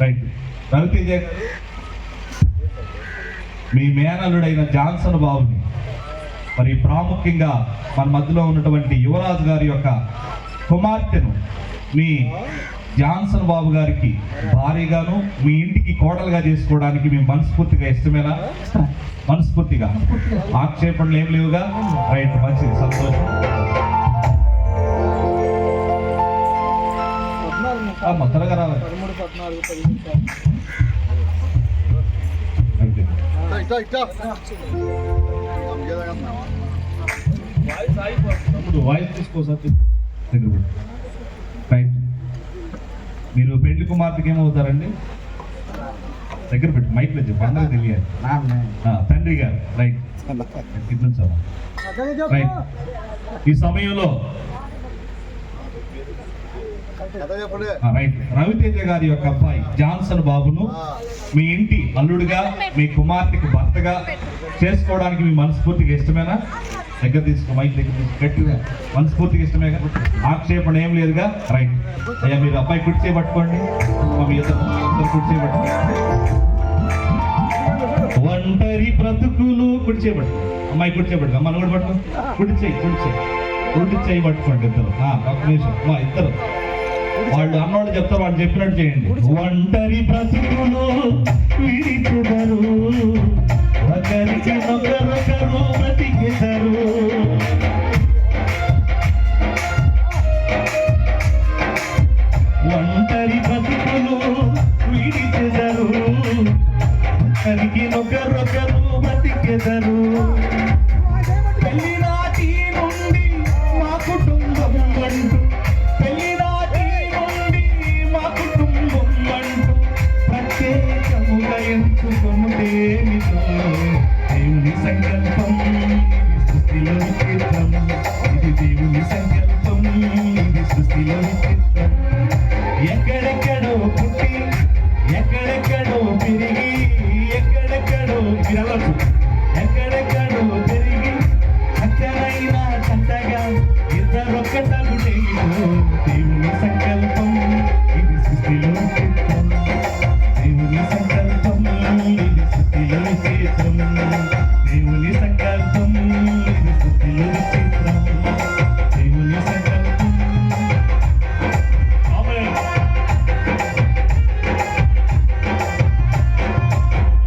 Right. Raviteja గారు మీ మేనల్లుడైన Johnson బాబుని మరి ప్రాముఖ్యంగా మన మధ్యలో ఉన్నటువంటి యువరాజు గారి యొక్క కుమార్తెను మీ జాన్సన్ బాబు గారికి భారీగాను మీ ఇంటికి కోడలుగా చేసుకోవడానికి మేము మనస్ఫూర్తిగా ఇష్టమేనా? మనస్ఫూర్తిగా. ఆక్షేపణలు ఏం లేవుగా? రైట్ మంచిది సంతోషం. అమ్మ, త్వరగా రావాలి. పద్నాలుగు పదిహేను అంతే. తమ్ముడు వాయిస్ తీసుకోసారి దగ్గర పెట్టు. రైట్ మీరు పెళ్ళి కుమార్తెకి ఏమవుతారండి దగ్గర పెట్టు మైక్లో చెప్పు అందరికి తెలియాలి. తండ్రి గారు రైట్ ఈ సమయంలో రైట్. రవితేజ గారి యొక్క అబ్బాయి జాన్సన్ బాబును మీ ఇంటి అల్లుడుగా మీ కుమార్తెకి భర్తగా చేసుకోవడానికి మీ మనస్ఫూర్తిగా ఇష్టమేనా? దగ్గర తీసుకో మైక్ దగ్గర తీసుకో. గట్టిగా. మనస్ఫూర్తిగా ఇష్టమేగా ఆక్షేపణ ఏం లేదుగా? రైట్. అయ్యా మీరు అబ్బాయి కుర్చీ చేయబట్టుకోండి మీ ఇద్దరు కుర్చీ చేయబట్టుకోండి ఒంటరి బ్రతుకులు కుడి చేయబట్టు అమ్మాయి కుడి చేయబట్టు అమ్మ కూడా పట్టుకో. కుడి చేయి కుడి చేయి కుడి చేయి పట్టుకోండి ఇద్దరు. ఆ, ఒక్క నిమిషం. ఇద్దరు. వాళ్ళు అన్నోళ్ళు చెప్తారు వాళ్ళు చెప్పినట్టు చేయండి. ఒంటరి బ్రతుకులు విడిచుదరు ఒకరికి బ్రతికెదరు ఒంటరి బ్రతుకులు విడిచెదరు ఒకరికి ఒకరొకరు బ్రతికెదరు ఏమిటో దేవుని సంకల్పం సృష్టిలో చిత్రం ఇది దేవుని సంకల్పం పుట్టి ఎక్కడెక్కడో పెరిగి ఎక్కడెక్కడో విరవచ్చు